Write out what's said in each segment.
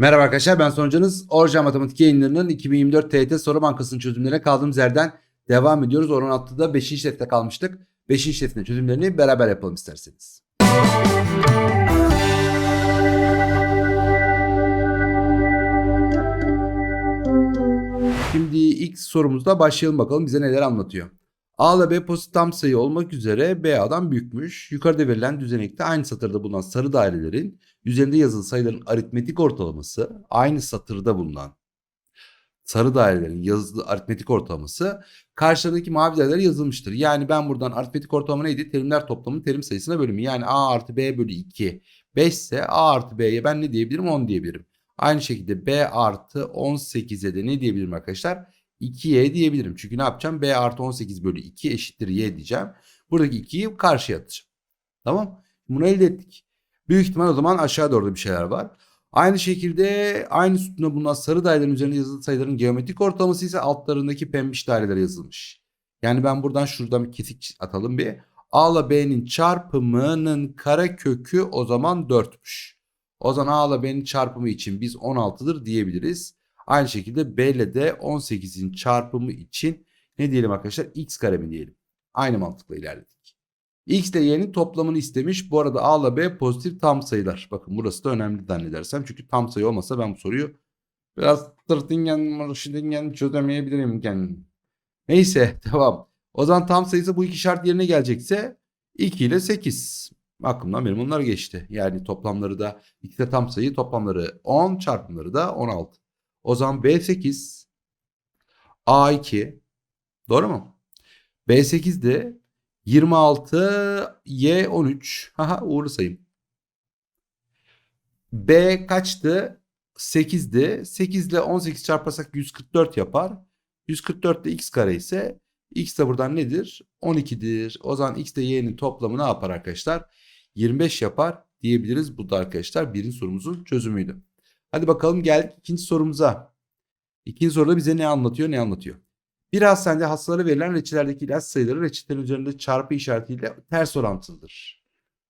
Merhaba arkadaşlar ben sonucunuz Orja Matematik yayınlarının 2024 TYT Soru Bankası'nın çözümlerine kaldığımız yerden devam ediyoruz. Oran attıda 5. testte kalmıştık. 5. testin çözümlerini beraber yapalım isterseniz. Şimdi ilk sorumuzda başlayalım bakalım bize neler anlatıyor. A ile B pozitif tam sayı olmak üzere B A'dan büyükmüş. Yukarıda verilen düzenekte aynı satırda bulunan sarı dairelerin üzerinde yazılı sayıların aritmetik ortalaması aynı satırda bulunan sarı dairelerin yazılı aritmetik ortalaması karşıdaki mavi dairelere yazılmıştır. Yani ben buradan aritmetik ortalama neydi? Terimler toplamının terim sayısına bölümü. Yani A artı B bölü 2 5 ise A artı B'ye ben ne diyebilirim? 10 diyebilirim. Aynı şekilde B artı 18'e de ne diyebilirim arkadaşlar? 2y diyebilirim. Çünkü ne yapacağım? B artı 18 bölü 2 eşittir y diyeceğim. Buradaki 2'yi karşıya atacağım. Tamam. Bunu elde ettik. Büyük ihtimal o zaman aşağı doğru bir şeyler var. Aynı şekilde aynı sütunda bulunan sarı dairelerin üzerinde yazılı sayıların geometrik ortalaması ise altlarındaki pembiş dairelere yazılmış. Yani ben buradan şuradan bir kesik atalım bir. A ile B'nin çarpımının kare kökü o zaman 4'müş. O zaman A ile B'nin çarpımı için biz 16'dır diyebiliriz. Aynı şekilde B ile de 18'in çarpımı için ne diyelim arkadaşlar? X kare mi diyelim. Aynı mantıkla ilerledik. X ile Y'nin toplamını istemiş. Bu arada A ile B pozitif tam sayılar. Bakın burası da önemli zannedersem. Çünkü tam sayı olmasa ben bu soruyu biraz tırtingen, marşidingen çözemeyebilirim kendim. Neyse devam. O zaman tam sayısı bu iki şart yerine gelecekse 2 ile 8. Aklımdan benim onlar geçti. Yani toplamları da ikisi de tam sayı toplamları 10 çarpımları da 16. O zaman B8 A2 doğru mu? B8 de 26 Y13 haha uğurlu sayım. B kaçtı? 8'di. 8 ile 18 çarparsak 144 yapar. 144 de x kare ise x de buradan nedir? 12'dir. O zaman x ile y'nin toplamı ne yapar arkadaşlar? 25 yapar diyebiliriz. Bu da arkadaşlar birinci sorumuzun çözümüydü. Hadi bakalım geldik ikinci sorumuza. İkinci soruda bize ne anlatıyor ne anlatıyor? Bir hastanede hastalara verilen reçelerdeki ilaç sayıları reçetelerin üzerinde çarpı işaretiyle ters orantılıdır.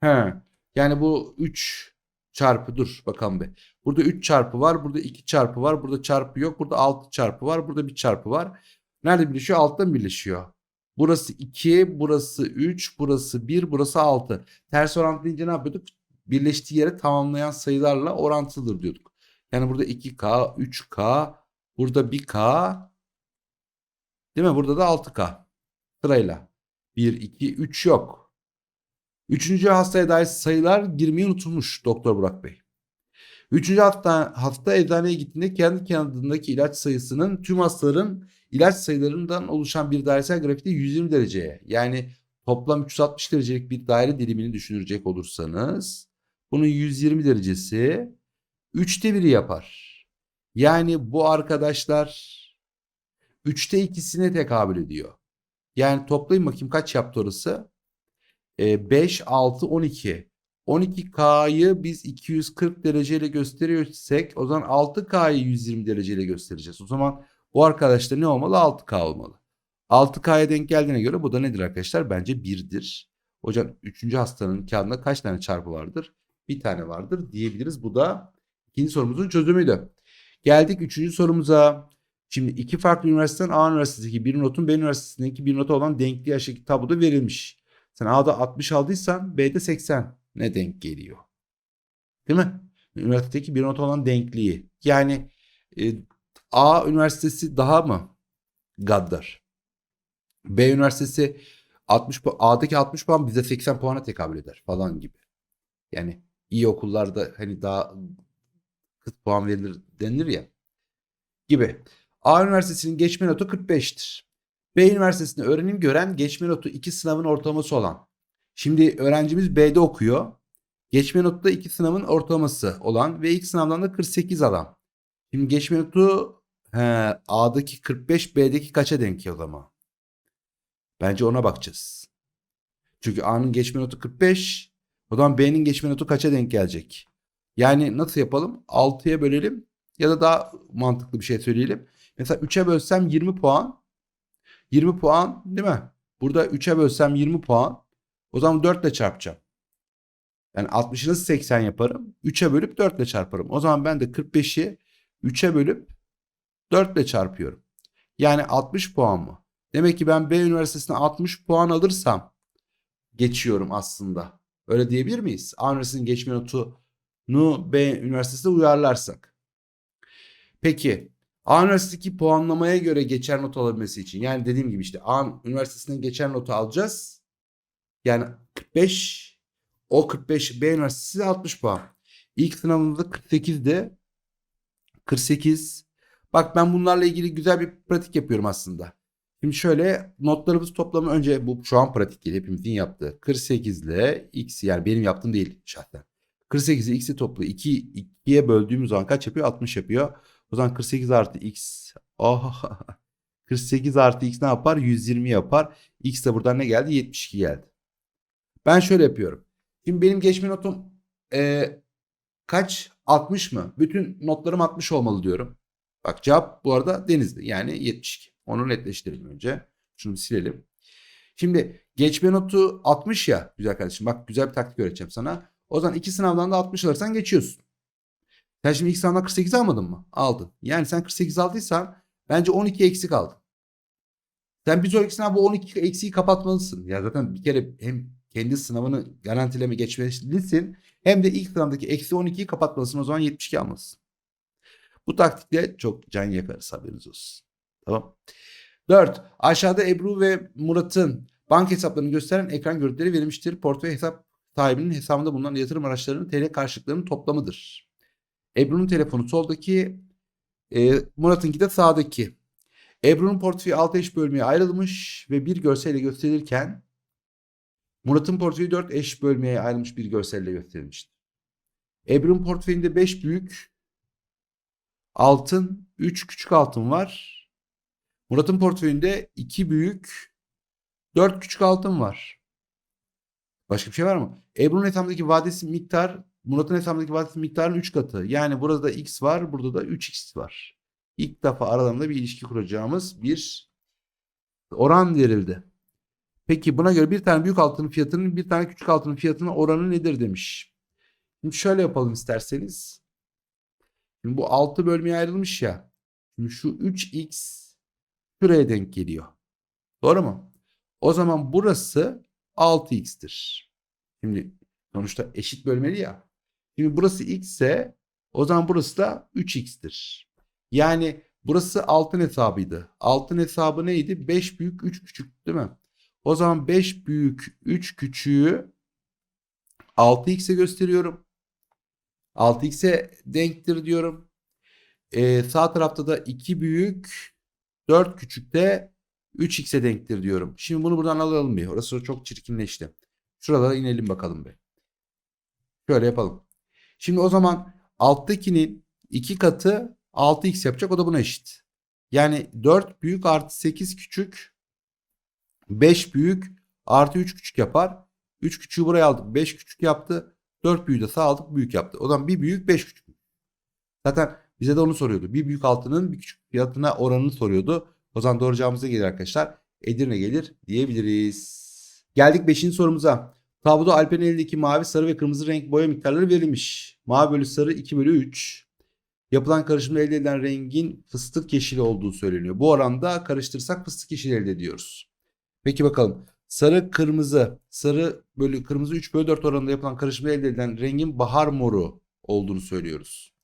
He. Yani bu 3 çarpı dur bakalım be. Burada 3 çarpı var, burada 2 çarpı var, burada çarpı yok, burada 6 çarpı var, burada bir çarpı var. Nerede birleşiyor? Altta birleşiyor. Burası 2, burası 3, burası 1, burası 6. Ters orantı deyince ne yapıyorduk? Birleştiği yere tamamlayan sayılarla orantılıdır diyorduk. Yani burada 2K, 3K, burada 1K, değil mi? Burada da 6K sırayla. 1, 2, 3 yok. Üçüncü hastaya dair sayılar girmeyi unutulmuş Doktor Burak Bey. Üçüncü hafta, hafta eczaneye gittiğinde kendi kağıdındaki ilaç sayısının tüm hastaların ilaç sayılarından oluşan bir dairesel grafikte 120 dereceye yani toplam 360 derecelik bir daire dilimini düşünecek olursanız bunun 120 derecesi 3'te 1'i yapar. Yani bu arkadaşlar 3'te 2'sine tekabül ediyor. Yani toplayın bakayım kaç yaptı orası? E, 5, 6, 12. 12K'yı biz 240 dereceyle gösteriyorsak o zaman 6K'yı 120 dereceyle göstereceğiz. O zaman bu arkadaşlar ne olmalı? 6K olmalı. 6K'ya denk geldiğine göre bu da nedir arkadaşlar? Bence 1'dir. Hocam 3. hastanın kağıdında kaç tane çarpı vardır? Bir tane vardır diyebiliriz. Bu da ikinci sorumuzun çözümüydü. Geldik üçüncü sorumuza. Şimdi iki farklı üniversiteden A üniversitesindeki bir notun B üniversitesindeki bir nota olan denkliği aşağıdaki tabloda verilmiş. Sen A'da 60 aldıysan B'de 80 ne denk geliyor? Değil mi? Üniversitedeki bir not olan denkliği. Yani e, A üniversitesi daha mı gaddar? B üniversitesi 60 pu- A'daki 60 puan bize 80 puana tekabül eder falan gibi. Yani iyi okullarda hani daha kıt puan verilir denilir ya gibi. A üniversitesinin geçme notu 45'tir. B üniversitesinde öğrenim gören geçme notu 2 sınavın ortalaması olan. Şimdi öğrencimiz B'de okuyor. Geçme notu da 2 sınavın ortalaması olan ve ilk sınavdan da 48 alan. Şimdi geçme notu he, A'daki 45 B'deki kaça denk o zaman? Bence ona bakacağız. Çünkü A'nın geçme notu 45. O zaman B'nin geçme notu kaça denk gelecek? Yani nasıl yapalım? 6'ya bölelim ya da daha mantıklı bir şey söyleyelim. Mesela 3'e bölsem 20 puan. 20 puan değil mi? Burada 3'e bölsem 20 puan. O zaman 4 ile çarpacağım. Yani 60'ı nasıl 80 yaparım? 3'e bölüp 4 ile çarparım. O zaman ben de 45'i 3'e bölüp 4 ile çarpıyorum. Yani 60 puan mı? Demek ki ben B üniversitesine 60 puan alırsam geçiyorum aslında. Öyle diyebilir miyiz? A üniversitesinin geçme notunu B üniversitesine uyarlarsak. Peki A üniversitedeki puanlamaya göre geçer not alabilmesi için yani dediğim gibi işte A üniversitesinden geçer notu alacağız. Yani 45 o 45 B üniversitesi 60 puan. İlk sınavımızda 48'de 48. Bak ben bunlarla ilgili güzel bir pratik yapıyorum aslında. Şimdi şöyle notlarımız toplamı önce bu şu an pratik değil hepimizin yaptığı. 48 ile x yani benim yaptığım değil şahsen. 48 ile x'i toplu 2 2'ye böldüğümüz zaman kaç yapıyor? 60 yapıyor. O zaman 48 artı x. Oh. 48 artı x ne yapar? 120 yapar. X de buradan ne geldi? 72 geldi. Ben şöyle yapıyorum. Şimdi benim geçme notum e, kaç? 60 mı? Bütün notlarım 60 olmalı diyorum. Bak cevap bu arada Denizli. Yani 72. Onu netleştirelim önce. Şunu silelim. Şimdi geçme notu 60 ya güzel kardeşim. Bak güzel bir taktik öğreteceğim sana. O zaman iki sınavdan da 60 alırsan geçiyorsun. Sen şimdi sınavdan 48 almadın mı? Aldın. Yani sen 48 aldıysan bence 12 eksik aldın. Sen bir sonraki sınav bu 12 eksiği kapatmalısın. Ya zaten bir kere hem kendi sınavını garantileme geçmelisin hem de ilk sınavdaki eksi 12'yi kapatmalısın. O zaman 72 almalısın. Bu taktikle çok can yakarız haberiniz olsun. Tamam. 4. Aşağıda Ebru ve Murat'ın banka hesaplarını gösteren ekran görüntüleri verilmiştir. Portföy hesap sahibinin hesabında bulunan yatırım araçlarının TL karşılıklarının toplamıdır. Ebru'nun telefonu soldaki, e, Murat'ınki de sağdaki. Ebru'nun portföyü 6 eş bölmeye ayrılmış ve bir görselle gösterilirken Murat'ın portföyü 4 eş bölmeye ayrılmış bir görselle gösterilmiştir. Ebru'nun portföyünde 5 büyük altın, 3 küçük altın var. Murat'ın portföyünde 2 büyük, 4 küçük altın var. Başka bir şey var mı? Ebru'nun hesabındaki vadesi miktar Murat'ın hesabındaki vadesi miktarın 3 katı. Yani burada da x var, burada da 3x var. İlk defa aralarında bir ilişki kuracağımız bir oran verildi. Peki buna göre bir tane büyük altının fiyatının bir tane küçük altının fiyatının oranı nedir demiş. Şimdi şöyle yapalım isterseniz. Şimdi bu 6 bölmeye ayrılmış ya. Şimdi şu 3x şuraya denk geliyor. Doğru mu? O zaman burası 6x'tir. Şimdi sonuçta eşit bölmeli ya. Şimdi burası x ise o zaman burası da 3x'tir. Yani burası altın hesabıydı. Altın hesabı neydi? 5 büyük 3 küçük değil mi? O zaman 5 büyük 3 küçüğü 6x'e gösteriyorum. 6x'e denktir diyorum. Ee, sağ tarafta da 2 büyük 4 küçük de 3x'e denktir diyorum. Şimdi bunu buradan alalım bir. Orası çok çirkinleşti. Şuralara inelim bakalım bir. Şöyle yapalım. Şimdi o zaman alttakinin 2 katı 6x yapacak. O da buna eşit. Yani 4 büyük artı 8 küçük 5 büyük artı 3 küçük yapar. 3 küçüğü buraya aldık. 5 küçük yaptı. 4 büyüğü de sağ aldık. Büyük yaptı. O zaman bir büyük 5 küçük. Zaten bize de onu soruyordu. Bir büyük altının bir küçük fiyatına oranını soruyordu. O zaman doğru cevabımız ne gelir arkadaşlar? Edirne gelir diyebiliriz. Geldik 5. sorumuza. Tabloda Alper'in elindeki mavi, sarı ve kırmızı renk boya miktarları verilmiş. Mavi bölü sarı 2 bölü 3. Yapılan karışımda elde edilen rengin fıstık yeşili olduğu söyleniyor. Bu oranda karıştırırsak fıstık yeşili elde ediyoruz. Peki bakalım. Sarı kırmızı, sarı bölü kırmızı 3 bölü 4 oranında yapılan karışımda elde edilen rengin bahar moru olduğunu söylüyoruz.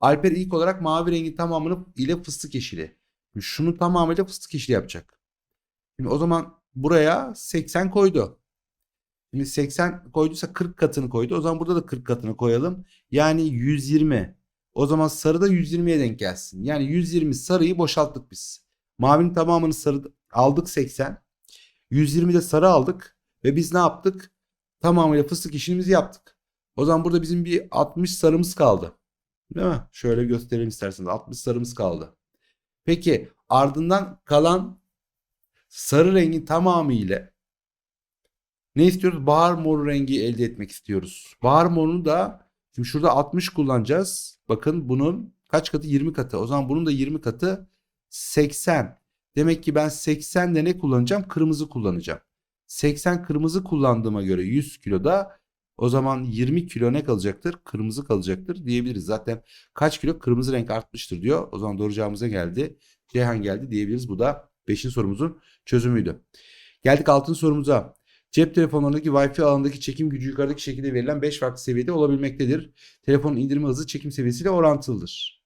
Alper ilk olarak mavi rengin tamamını ile fıstık yeşili. Şunu tamamıyla fıstık yeşili yapacak. Şimdi o zaman buraya 80 koydu. Şimdi 80 koyduysa 40 katını koydu. O zaman burada da 40 katını koyalım. Yani 120. O zaman sarı da 120'ye denk gelsin. Yani 120 sarıyı boşalttık biz. Mavinin tamamını sarı aldık 80. 120 de sarı aldık. Ve biz ne yaptık? Tamamıyla fıstık işimizi yaptık. O zaman burada bizim bir 60 sarımız kaldı. Değil mi? Şöyle göstereyim isterseniz. 60 sarımız kaldı. Peki ardından kalan sarı rengin tamamı ile ne istiyoruz? Bahar moru rengi elde etmek istiyoruz. Bahar morunu da şimdi şurada 60 kullanacağız. Bakın bunun kaç katı? 20 katı. O zaman bunun da 20 katı 80. Demek ki ben 80'de ne kullanacağım? Kırmızı kullanacağım. 80 kırmızı kullandığıma göre 100 kiloda O zaman 20 kilo ne kalacaktır? Kırmızı kalacaktır diyebiliriz. Zaten kaç kilo kırmızı renk artmıştır diyor. O zaman doğru cevabımıza geldi. Ceyhan geldi diyebiliriz. Bu da 5. sorumuzun çözümüydü. Geldik 6. sorumuza. Cep telefonlarındaki Wi-Fi alanındaki çekim gücü yukarıdaki şekilde verilen 5 farklı seviyede olabilmektedir. Telefonun indirme hızı çekim seviyesiyle orantılıdır.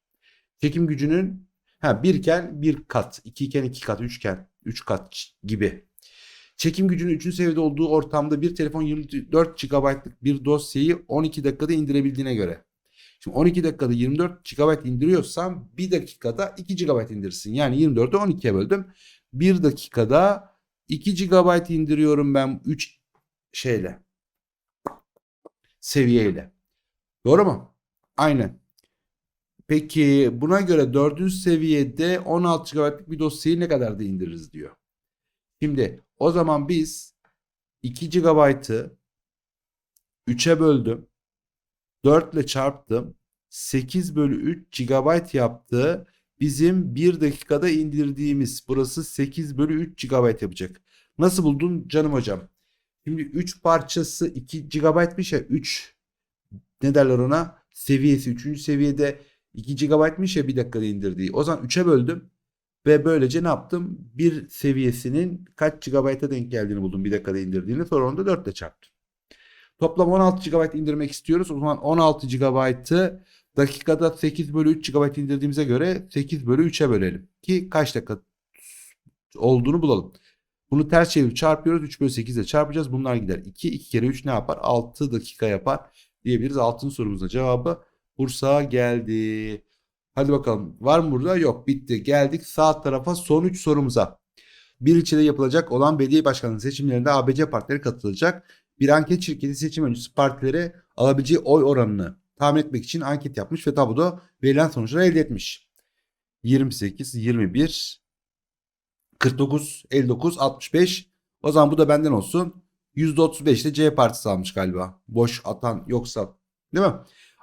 Çekim gücünün ha bir iken bir kat, iki iken iki kat, üçken üç kat gibi. Çekim gücünün 3. seviyede olduğu ortamda bir telefon 24 GB'lık bir dosyayı 12 dakikada indirebildiğine göre. Şimdi 12 dakikada 24 GB indiriyorsam 1 dakikada 2 GB indirsin. Yani 24'ü 12'ye böldüm. 1 dakikada 2 GB indiriyorum ben 3 şeyle. Seviyeyle. Doğru mu? Aynen. Peki buna göre 4. seviyede 16 GB'lık bir dosyayı ne kadar da indiririz diyor. Şimdi o zaman biz 2 GB'ı 3'e böldüm. 4 ile çarptım. 8 bölü 3 GB yaptı. Bizim 1 dakikada indirdiğimiz burası 8 bölü 3 GB yapacak. Nasıl buldun canım hocam? Şimdi 3 parçası 2 GB'mış ya 3 ne derler ona? Seviyesi 3. seviyede 2 GB'mış ya 1 dakikada indirdiği. O zaman 3'e böldüm. Ve böylece ne yaptım? Bir seviyesinin kaç GB'a denk geldiğini buldum. Bir dakikada indirdiğini. Sonra onu da 4 ile çarptım. Toplam 16 GB indirmek istiyoruz. O zaman 16 GB'ı dakikada 8 bölü 3 GB indirdiğimize göre 8 bölü 3'e bölelim. Ki kaç dakika olduğunu bulalım. Bunu ters çevirip çarpıyoruz. 3 bölü 8 ile çarpacağız. Bunlar gider. 2, 2 kere 3 ne yapar? 6 dakika yapar diyebiliriz. Altın sorumuzun cevabı Bursa geldi. Hadi bakalım. Var mı burada? Yok. Bitti. Geldik sağ tarafa son 3 sorumuza. Bir ilçede yapılacak olan belediye başkanlığı seçimlerinde ABC partileri katılacak. Bir anket şirketi seçim öncesi partilere alabileceği oy oranını tahmin etmek için anket yapmış ve tabloda verilen sonuçları elde etmiş. 28, 21, 49, 59, 65. O zaman bu da benden olsun. %35 de C partisi almış galiba. Boş atan yoksa. Değil mi?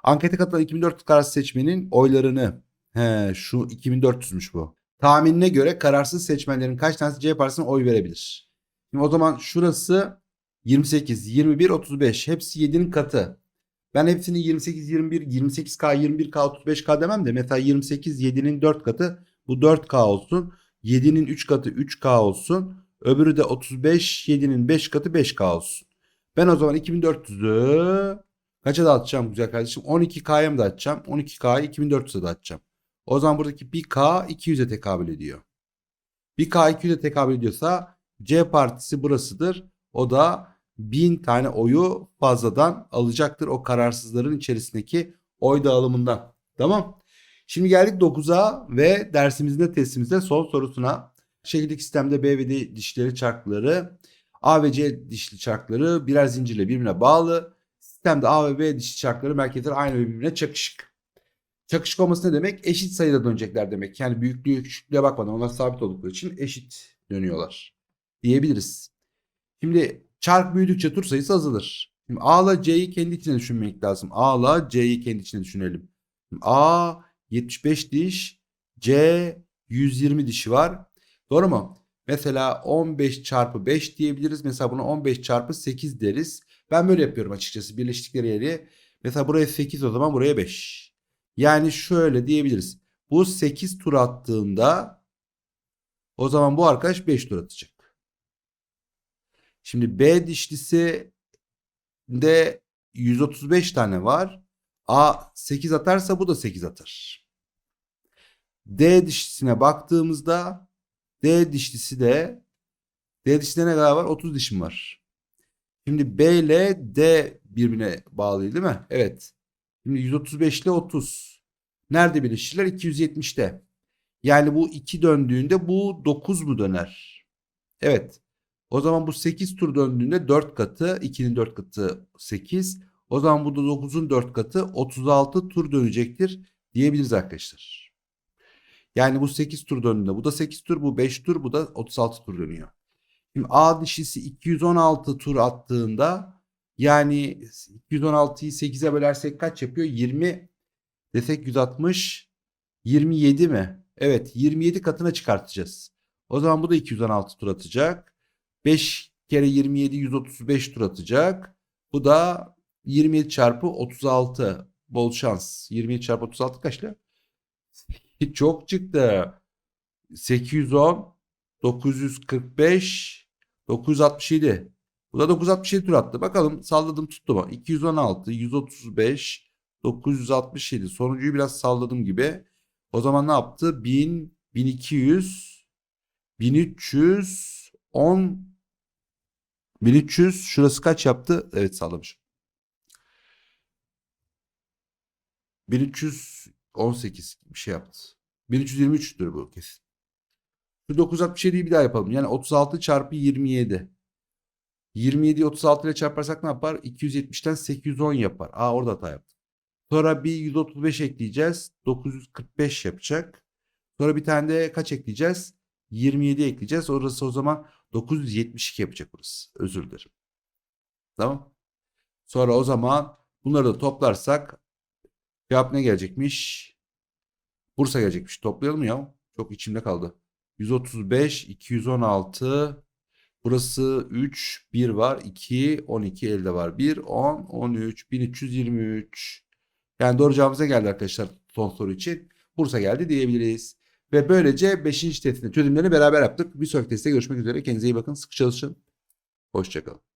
Ankete katılan 2400 kararsız seçmenin oylarını he, şu 2400'müş bu. Tahminine göre kararsız seçmenlerin kaç tanesi C partisine oy verebilir? Şimdi o zaman şurası 28, 21, 35 hepsi 7'nin katı. Ben hepsini 28, 21, 28K, 21K, 35K demem de mesela 28 7'nin 4 katı bu 4K olsun. 7'nin 3 katı 3K olsun. Öbürü de 35 7'nin 5 katı 5K olsun. Ben o zaman 2400'ü kaça dağıtacağım güzel kardeşim? 12K'ya mı dağıtacağım? 12K'yı 2400'e dağıtacağım. O zaman buradaki 1K 200'e tekabül ediyor. 1K 200'e tekabül ediyorsa C partisi burasıdır. O da 1000 tane oyu fazladan alacaktır o kararsızların içerisindeki oy dağılımından. Tamam. Şimdi geldik 9'a ve dersimizin de testimizde son sorusuna. Şekildeki sistemde B ve D dişleri çarkları A ve C dişli çarkları birer zincirle birbirine bağlı. Sistemde A ve B dişli çarkları merkezleri aynı ve birbirine çakışık. Çakışık olması ne demek? Eşit sayıda dönecekler demek. Yani büyüklüğü küçüklüğe bakmadan onlar sabit oldukları için eşit dönüyorlar diyebiliriz. Şimdi çark büyüdükçe tur sayısı azalır. Şimdi A ile C'yi kendi içine düşünmek lazım. A ile C'yi kendi içine düşünelim. Şimdi A 75 diş, C 120 dişi var. Doğru mu? Mesela 15 çarpı 5 diyebiliriz. Mesela buna 15 çarpı 8 deriz. Ben böyle yapıyorum açıkçası birleştikleri yeri. Mesela buraya 8 o zaman buraya 5. Yani şöyle diyebiliriz. Bu 8 tur attığında o zaman bu arkadaş 5 tur atacak. Şimdi B dişlisi de 135 tane var. A 8 atarsa bu da 8 atar. D dişlisine baktığımızda D dişlisi de D dişlisinde ne kadar var? 30 dişim var. Şimdi B ile D birbirine bağlı değil mi? Evet. Şimdi 135 ile 30. Nerede birleşirler? 270'te. Yani bu 2 döndüğünde bu 9 mu döner? Evet. O zaman bu 8 tur döndüğünde 4 katı 2'nin 4 katı 8. O zaman bu da 9'un 4 katı 36 tur dönecektir diyebiliriz arkadaşlar. Yani bu 8 tur döndüğünde bu da 8 tur bu 5 tur bu da 36 tur dönüyor. Şimdi A dişisi 216 tur attığında yani 216'yı 8'e bölersek kaç yapıyor? 20 desek 160 27 mi? Evet 27 katına çıkartacağız. O zaman bu da 216 tur atacak. 5 kere 27 135 tur atacak. Bu da 27 çarpı 36. Bol şans. 27 çarpı 36 kaç lan? Çok çıktı. 810, 945, 967. Bu da 967 tur attı. Bakalım salladım tuttu mu? 216, 135, 967. Sonuncuyu biraz salladım gibi. O zaman ne yaptı? 1000, 1200, 1300, 10, 1300. Şurası kaç yaptı? Evet sallamışım. 1318 bir şey yaptı. 1323'tür bu kesin. Şu 967'yi bir daha yapalım. Yani 36 çarpı 27. 27'yi 36 ile çarparsak ne yapar? 270'ten 810 yapar. Aa orada hata yaptım. Sonra bir 135 ekleyeceğiz. 945 yapacak. Sonra bir tane de kaç ekleyeceğiz? 27 ekleyeceğiz. Orası o zaman 972 yapacak burası. Özür dilerim. Tamam. Sonra o zaman bunları da toplarsak cevap ne gelecekmiş? Bursa gelecekmiş. Toplayalım ya. Çok içimde kaldı. 135, 216. Burası 3, 1 var. 2, 12 elde var. 1, 10, 13, 1323. Yani doğru cevabımıza geldi arkadaşlar son soru için. Bursa geldi diyebiliriz. Ve böylece 5. testin çözümlerini beraber yaptık. Bir sonraki testte görüşmek üzere. Kendinize iyi bakın. Sıkı çalışın. Hoşçakalın.